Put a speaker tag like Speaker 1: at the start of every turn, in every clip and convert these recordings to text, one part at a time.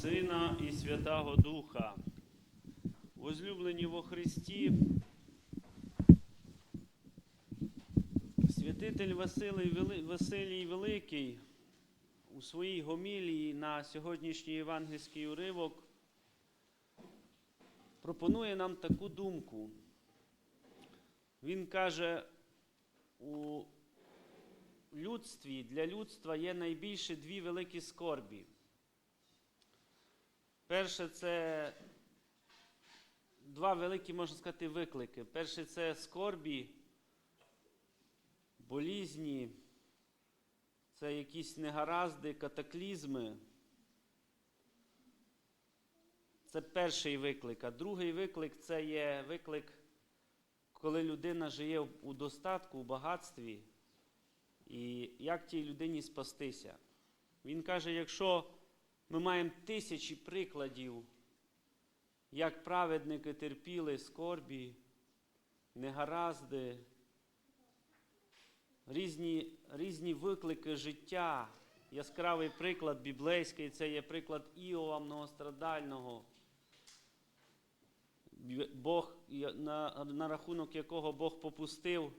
Speaker 1: Сина і Святого Духа. Возлюблені во Христі, святитель Василій, Василій Великий у своїй гомілії на сьогоднішній євангельський уривок пропонує нам таку думку. Він каже, у людстві, для людства є найбільше дві великі скорбі. Перше це два великі, можна сказати, виклики. Перше це скорбі, болізні, це якісь негаразди, катаклізми. Це перший виклик. А другий виклик це є виклик, коли людина живе у достатку, у багатстві. І як тій людині спастися? Він каже, якщо ми маємо тисячі прикладів, як праведники терпіли скорбі, негаразди, різні, різні виклики життя. Яскравий приклад біблейський це є приклад Іова многострадального. Бог, на, на рахунок якого Бог попустив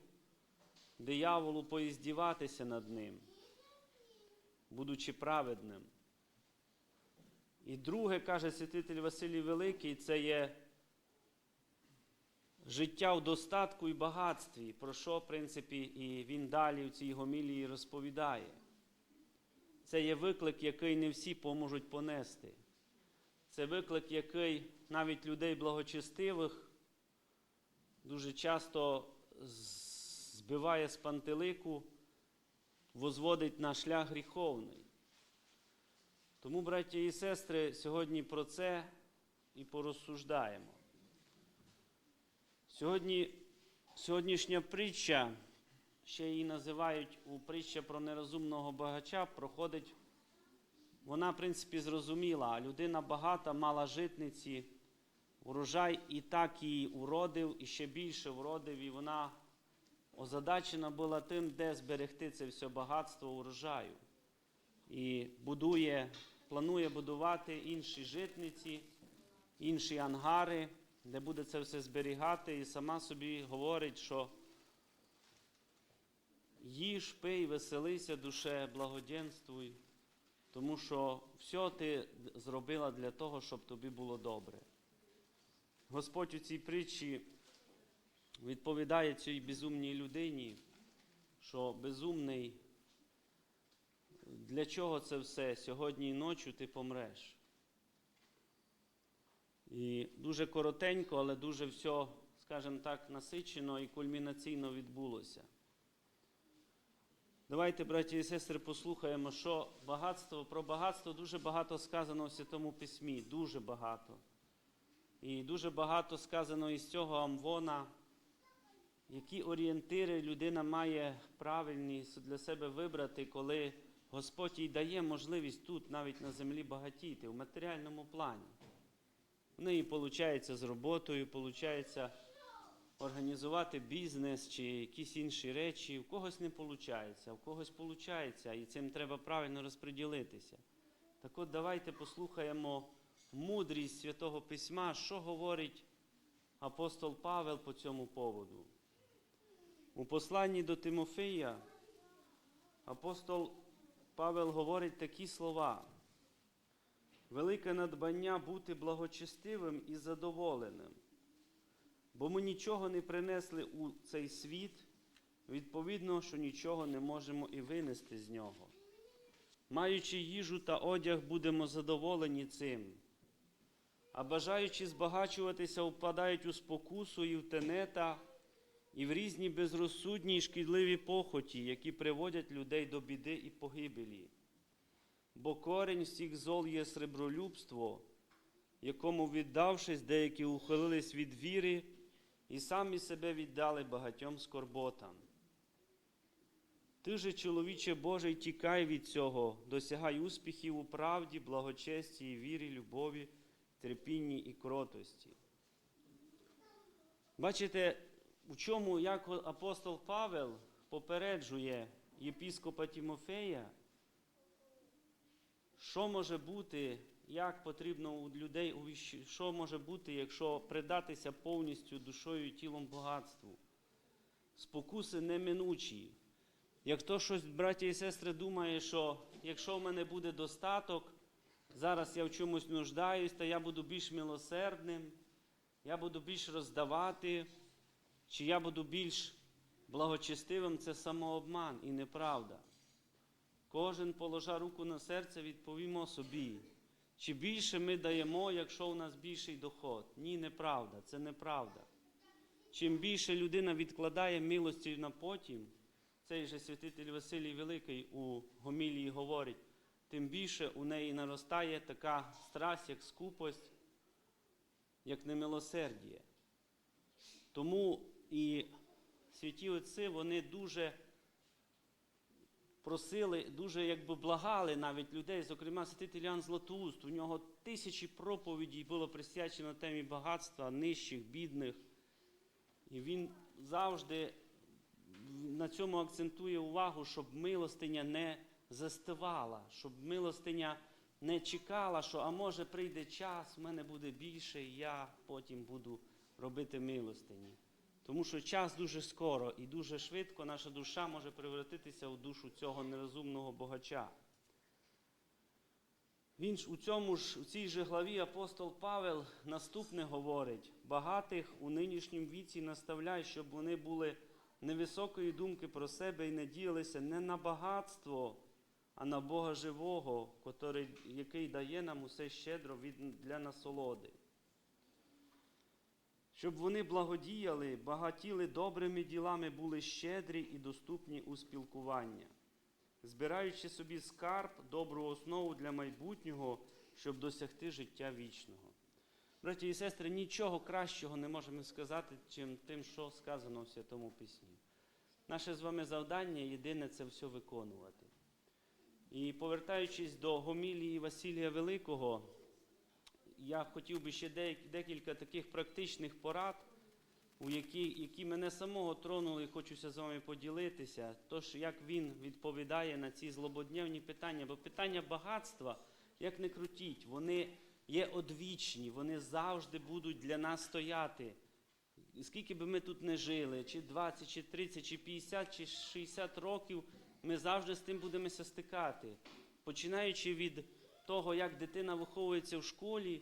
Speaker 1: дияволу поіздіватися над ним, будучи праведним. І друге, каже святитель Василій Великий, це є життя в достатку і багатстві, про що, в принципі, і він далі в цій гомілії розповідає. Це є виклик, який не всі поможуть понести. Це виклик, який навіть людей благочестивих дуже часто збиває з пантелику, возводить на шлях гріховний. Тому, браття і сестри, сьогодні про це і порозсуждаємо. Сьогодні, Сьогоднішня притча, ще її називають у притча про нерозумного багача, проходить, вона, в принципі, зрозуміла. Людина багата, мала житниці, урожай і так її уродив, і ще більше уродив, і вона озадачена була тим, де зберегти це все багатство урожаю. І будує, планує будувати інші житниці, інші ангари, де буде це все зберігати, і сама собі говорить, що їж, пий, веселися, душе, благоденствуй, тому що все ти зробила для того, щоб тобі було добре. Господь у цій притчі відповідає цій безумній людині, що безумний, для чого це все? Сьогодні ночі ти помреш. І дуже коротенько, але дуже все, скажімо так, насичено і кульмінаційно відбулося. Давайте, браті і сестри, послухаємо, що багатство, про багатство дуже багато сказано у Святому Письмі, дуже багато. І дуже багато сказано із цього Амвона, які орієнтири людина має правильні для себе вибрати, коли Господь їй дає можливість тут, навіть на землі, багатіти в матеріальному плані. В неї виходить з роботою, виходить організувати бізнес чи якісь інші речі. У когось не виходить, в когось виходить, і цим треба правильно розподілитися. Так от давайте послухаємо мудрість Святого Письма, що говорить апостол Павел по цьому поводу. У посланні до Тимофея апостол Павел говорить такі слова. Велике надбання бути благочестивим і задоволеним, бо ми нічого не принесли у цей світ, відповідно, що нічого не можемо і винести з нього. Маючи їжу та одяг, будемо задоволені цим, а бажаючи збагачуватися, впадають у спокусу і в тенета, і в різні безрозсудні і шкідливі похоті, які приводять людей до біди і погибелі. Бо корінь всіх зол є сребролюбство, якому, віддавшись, деякі ухилились від віри і самі себе віддали багатьом скорботам. Ти же, чоловіче Божий, тікай від цього, досягай успіхів у правді, благочесті, вірі, любові, терпінні і кротості. Бачите, у чому як апостол Павел попереджує єпіскопа Тімофея, що може бути, як потрібно у людей, що може бути, якщо придатися повністю душою і тілом багатству. Спокуси неминучі. Як то щось, браті і сестри, думає, що якщо в мене буде достаток, зараз я в чомусь нуждаюсь, то я буду більш милосердним, я буду більш роздавати, чи я буду більш благочестивим, це самообман і неправда. Кожен положа руку на серце, відповімо собі. Чи більше ми даємо, якщо у нас більший доход? Ні, неправда, це неправда. Чим більше людина відкладає милості на потім, цей же святитель Василій Великий у гомілії говорить, тим більше у неї наростає така страсть, як скупость, як немилосердіє. Тому і святі отці, вони дуже просили, дуже якби благали навіть людей, зокрема святитель Ян Златоуст. У нього тисячі проповідей було присвячено темі багатства, нижчих, бідних. І він завжди на цьому акцентує увагу, щоб милостиня не застивала, щоб милостиня не чекала, що а може прийде час, в мене буде більше, і я потім буду робити милостині. Тому що час дуже скоро і дуже швидко наша душа може превратитися у душу цього нерозумного богача. Він ж у цьому ж у цій же главі апостол Павел наступне говорить: багатих у нинішньому віці наставляй, щоб вони були невисокої думки про себе і надіялися не на багатство, а на Бога живого, який дає нам усе щедро для насолоди. Щоб вони благодіяли, багатіли добрими ділами, були щедрі і доступні у спілкування збираючи собі скарб, добру основу для майбутнього, щоб досягти життя вічного. Браті і сестри, нічого кращого не можемо сказати, чим тим, що сказано в Святому Письмі. Наше з вами завдання єдине це все виконувати. І повертаючись до гомілії Василія Великого, я хотів би ще декілька таких практичних порад, у які, які мене самого тронули, і хочуся з вами поділитися. Тож, як він відповідає на ці злободневні питання, бо питання багатства, як не крутіть, вони є одвічні, вони завжди будуть для нас стояти. Скільки би ми тут не жили, чи 20, чи 30, чи 50, чи 60 років, ми завжди з тим будемося стикати. Починаючи від того, як дитина виховується в школі,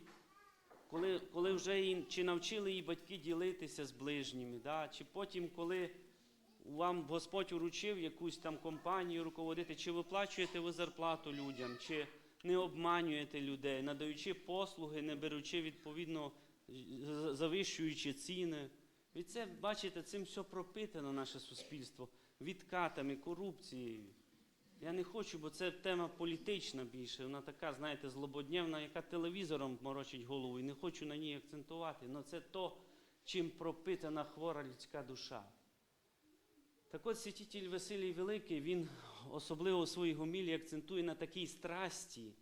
Speaker 1: коли, коли вже її, чи навчили її батьки ділитися з ближніми, да? чи потім, коли вам Господь уручив якусь там компанію руководити, чи виплачуєте ви зарплату людям, чи не обманюєте людей, надаючи послуги, не беручи відповідно, завищуючи ціни. І це, бачите, цим все пропитано наше суспільство відкатами, корупцією. Я не хочу, бо це тема політична більше. Вона така, знаєте, злободневна, яка телевізором морочить голову, і не хочу на ній акцентувати. Але це то, чим пропитана хвора людська душа. Так от святитель Василій Великий, він особливо у своїй гомілі акцентує на такій страсті,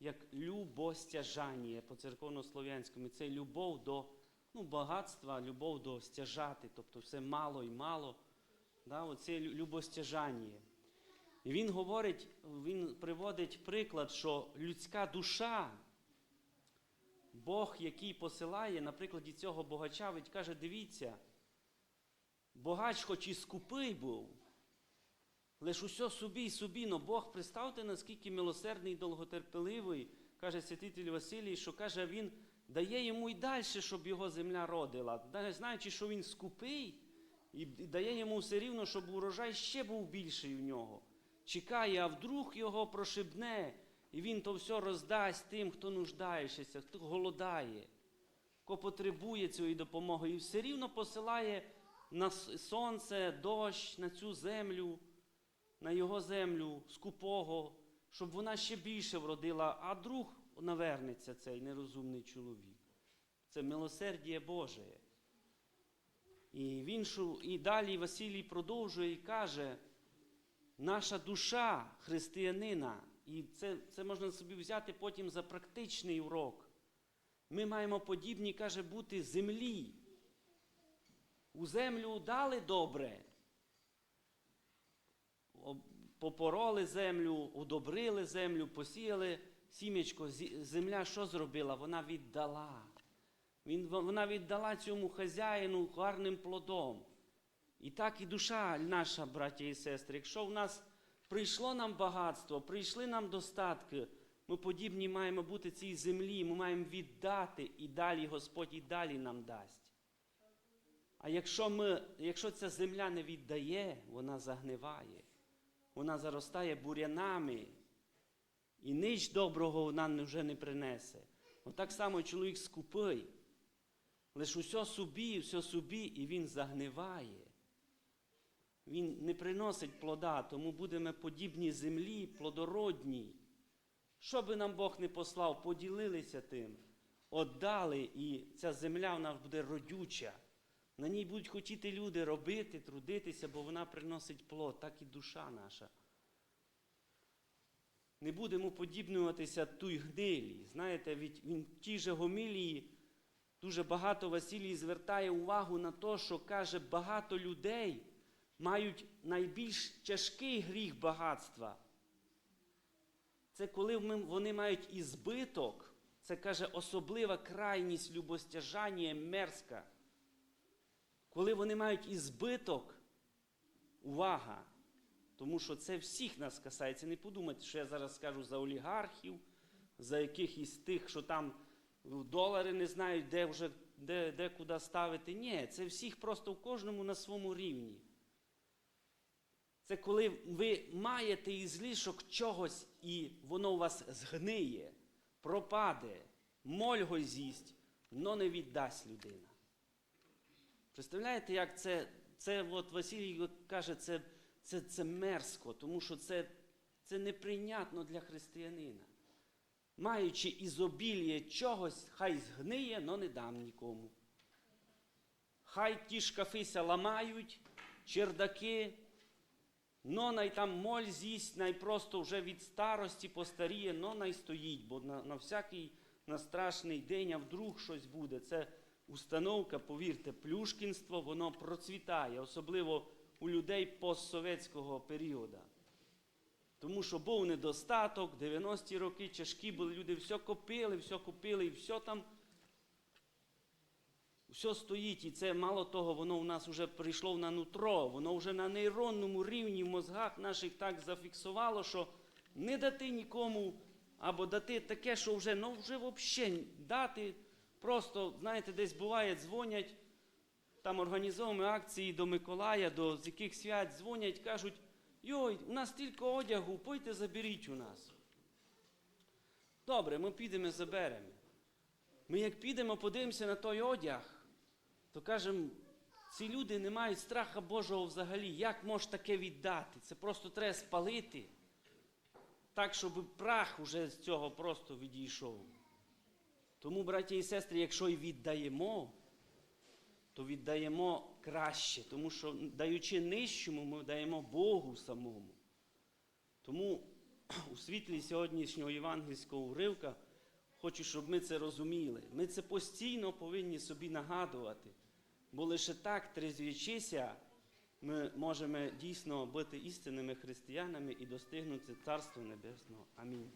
Speaker 1: як любостяжання по церковнослов'янському. Це любов до ну, багатства, любов до стяжати, тобто все мало і мало. Да, оце любостяжання. І він говорить, він приводить приклад, що людська душа, Бог, який посилає, на прикладі цього богача, ведь каже, дивіться, богач хоч і скупий був, лиш усе собі і собі, но Бог, представте, наскільки милосердний і довготерпеливий, каже святитель Василій, що каже, він дає йому й далі, щоб його земля родила. Знаючи, що він скупий, і і дає йому все рівно, щоб урожай ще був більший у нього. Чекає, а вдруг його прошибне, і він то все роздасть тим, хто нуждається, хто голодає, хто потребує цієї допомоги, і все рівно посилає на сонце, дощ, на цю землю, на його землю скупого, щоб вона ще більше вродила, а друг навернеться цей нерозумний чоловік. Це милосердіє Боже. І, він, шу- і далі Василій продовжує і каже, наша душа християнина, і це, це можна собі взяти потім за практичний урок. Ми маємо подібні, каже, бути землі. У землю дали добре. Попороли землю, удобрили землю, посіяли сімечко. Земля що зробила? Вона віддала. Вона віддала цьому хазяїну гарним плодом. І так і душа наша, браття і сестри. Якщо в нас прийшло нам багатство, прийшли нам достатки, ми подібні маємо бути цій землі, ми маємо віддати, і далі Господь і далі нам дасть. А якщо, ми, якщо ця земля не віддає, вона загниває, вона заростає бурянами, і ніч доброго вона вже не принесе. Отак само чоловік скупий. Лиш усе собі, все собі, і він загниває. Він не приносить плода, тому будемо подібні землі, плодородній. Що би нам Бог не послав, поділилися тим, отдали, і ця земля вона буде родюча. На ній будуть хотіти люди робити, трудитися, бо вона приносить плод, так і душа наша. Не будемо подібнюватися той гнилі. Знаєте, від, він в тій же гомілії дуже багато Василій звертає увагу на те, що каже, багато людей мають найбільш тяжкий гріх багатства. Це коли вони мають ізбиток, це каже особлива крайність любостяжання мерзка. Коли вони мають ізбиток, увага, тому що це всіх нас касається. Не подумайте, що я зараз скажу за олігархів, за якихось тих, що там долари не знають, де вже де, де куди ставити. Ні, це всіх просто в кожному на своєму рівні. Це коли ви маєте ізлишок чогось, і воно у вас згниє, пропаде, мольго з'їсть, но не віддасть людина. Представляєте, як це, це от Василій каже, це, це, це мерзко, тому що це, це неприйнятно для християнина. Маючи ізобіліє чогось, хай згниє, но не дам нікому. Хай ті шкафися ламають, чердаки, но най там моль з'їсть, най просто вже від старості постаріє, но най стоїть, бо на, на всякий на страшний день, а вдруг щось буде. Це установка, повірте, плюшкінство, воно процвітає, особливо у людей постсовєтського періоду. Тому що був недостаток, 90-ті роки тяжкі були, люди все копили, все купили, і все там все стоїть. І це мало того, воно у нас вже прийшло на нутро, воно вже на нейронному рівні в мозгах наших так зафіксувало, що не дати нікому, або дати таке, що вже, ну вже взагалі дати. Просто, знаєте, десь буває, дзвонять, там організовуємо акції до Миколая, до з яких свят дзвонять, кажуть, йой, у нас тільки одягу, пойте заберіть у нас. Добре, ми підемо заберемо. Ми як підемо, подивимося на той одяг, то кажемо, ці люди не мають страха Божого взагалі. Як може таке віддати? Це просто треба спалити, так, щоб прах уже з цього просто відійшов. Тому, браті і сестри, якщо і віддаємо, то віддаємо краще, тому що даючи нижчому, ми даємо Богу самому. Тому у світлі сьогоднішнього євангельського уривка хочу, щоб ми це розуміли. Ми це постійно повинні собі нагадувати, бо лише так, трезвічися, ми можемо дійсно бути істинними християнами і достигнути Царства Небесного. Амінь.